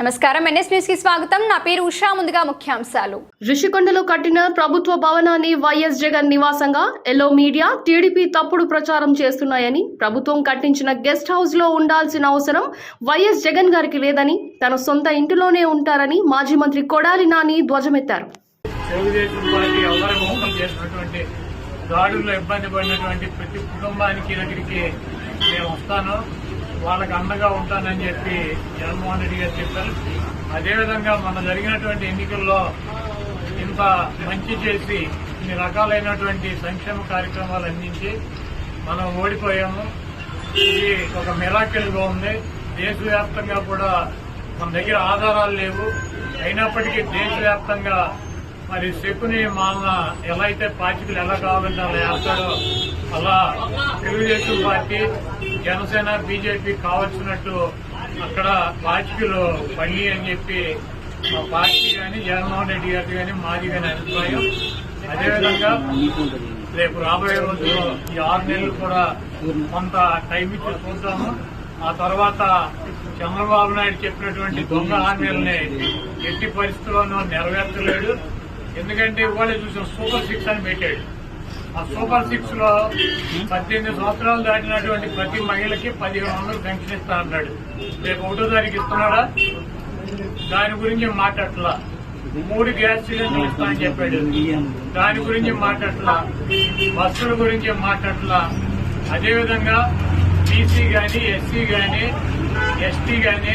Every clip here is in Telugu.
నమస్కారం. ఎన్ఎస్ న్యూస్కి స్వాగతం. నా పేరు ఉషా. ముందుగా ముఖ్యాంశాలు. ఋషికొండలో కట్టిన ప్రభుత్వ భవనాన్ని వైఎస్ జగన్ నివాసంగా ఎల్లో మీడియా టీడీపీ తప్పుడు ప్రచారం చేస్తున్నాయని ప్రభుత్వం కట్టించిన గెస్ట్ హౌస్లో ఉండాల్సిన అవసరం వైఎస్ జగన్ గారికి లేదని తన సొంత ఇంటిలోనే ఉంటారని మాజీ మంత్రి కొడాలి నాని ధ్వజమెత్తారు. తెలుగుదేశం పార్టీ అవసరం చేసినటువంటి దాడుల్లో ఇబ్బంది పడినటువంటి ప్రతి కుటుంబానికి దగ్గరికి నేను వస్తాను. వాళ్ళకి అండగా ఉంటానని చెప్పి జగన్మోహన్ రెడ్డి గారు చెప్పారు. అదేవిధంగా మన జరిగినటువంటి ఎన్నికల్లో ఇంత మంచి చేసి ఇన్ని రకాలైనటువంటి సంక్షేమ కార్యక్రమాలు అందించి మనం ఓడిపోయాము. ఇది ఒక మిరాకిల్గా ఉంది. దేశవ్యాప్తంగా కూడా మన దగ్గర ఆధారాలు లేవు. అయినప్పటికీ దేశవ్యాప్తంగా మరి శకుని మామ ఎలా అయితే పార్టీలు ఎలా కావాలంటే అలా వేస్తాడో అలా తెలుగుదేశం పార్టీ జనసేన బీజేపీ కావాల్సినట్టు అక్కడ పార్టీలు పండి అని చెప్పి మా పార్టీ కానీ జగన్మోహన్ రెడ్డి గారి కానీ మాది కానీ అభిప్రాయం. అదేవిధంగా రేపు రాబోయే రోజుల్లో ఈ ఆరు నెలలు కూడా కొంత టైం ఇచ్చి చూద్దాము ఆ తర్వాత చంద్రబాబు నాయుడు చెప్పినటువంటి దొంగ హామీలని ఎట్టి పరిస్థితుల్లోనూ నెరవేర్చలేడు. ఎందుకంటే ఇవాళ చూసిన సూపర్ సిక్స్ అని పెట్టాడు. ఆ సూపర్ సిక్స్లో పద్దెనిమిది సంవత్సరాలు దాటినటువంటి ప్రతి మహిళకి పదిహేను వందలు పెన్షన్ ఇస్తా అన్నాడు. రేపు ఒకటో తారీఖు ఇస్తున్నాడా? దాని గురించి మాట్లాడలా మూడు గ్యాస్ సిలిండర్లు ఇస్తా అని చెప్పాడు. దాని గురించి మాట్లాడలా బస్సుల గురించి మాట్లాడలా అదేవిధంగా బీసీ గాని ఎస్సీ గాని ఎస్టీ గాని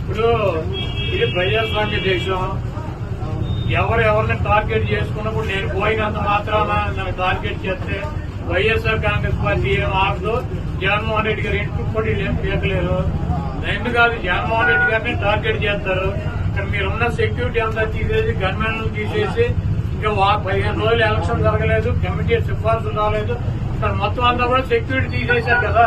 ఇప్పుడు ఇది ప్రజాస్వామ్య దేశం. ఎవరెవరిని టార్గెట్ చేసుకున్నప్పుడు నేను పోయినంత మాత్రాన నన్ను టార్గెట్ చేస్తే వైఎస్ఆర్ కాంగ్రెస్ పార్టీ ఏం ఆగదు. జగన్మోహన్ రెడ్డి గారు ఇంటికి కూడా వీళ్ళు ఏం పీకలేరు. రెండు కాదు జగన్మోహన్ రెడ్డి గారిని టార్గెట్ చేస్తారు. ఇక్కడ మీరున్న సెక్యూరిటీ అంతా తీసేసి గన్మెన్ తీసేసి ఇంకా పదిహేను రోజులు ఎలక్షన్ జరగలేదు కమిటీ సిఫార్సులు రాలేదు. ఇక్కడ మొత్తం అంతా కూడా సెక్యూరిటీ తీసేశారు కదా.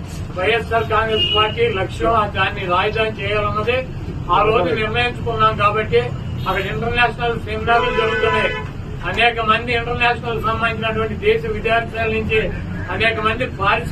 వైఎస్ఆర్ కాంగ్రెస్ పార్టీ లక్ష్యం దాన్ని రాజధాని చేయాలన్నది ఆ రోజు నిర్ణయించుకున్నాం కాబట్టి అక్కడ ఇంటర్నేషనల్ సెమినార్లు జరుగుతున్నాయి. అనేక మంది ఇంటర్నేషనల్ సంబంధించినటువంటి దేశ విద్యార్థుల నుంచి అనేక మంది పారిశ్రామిక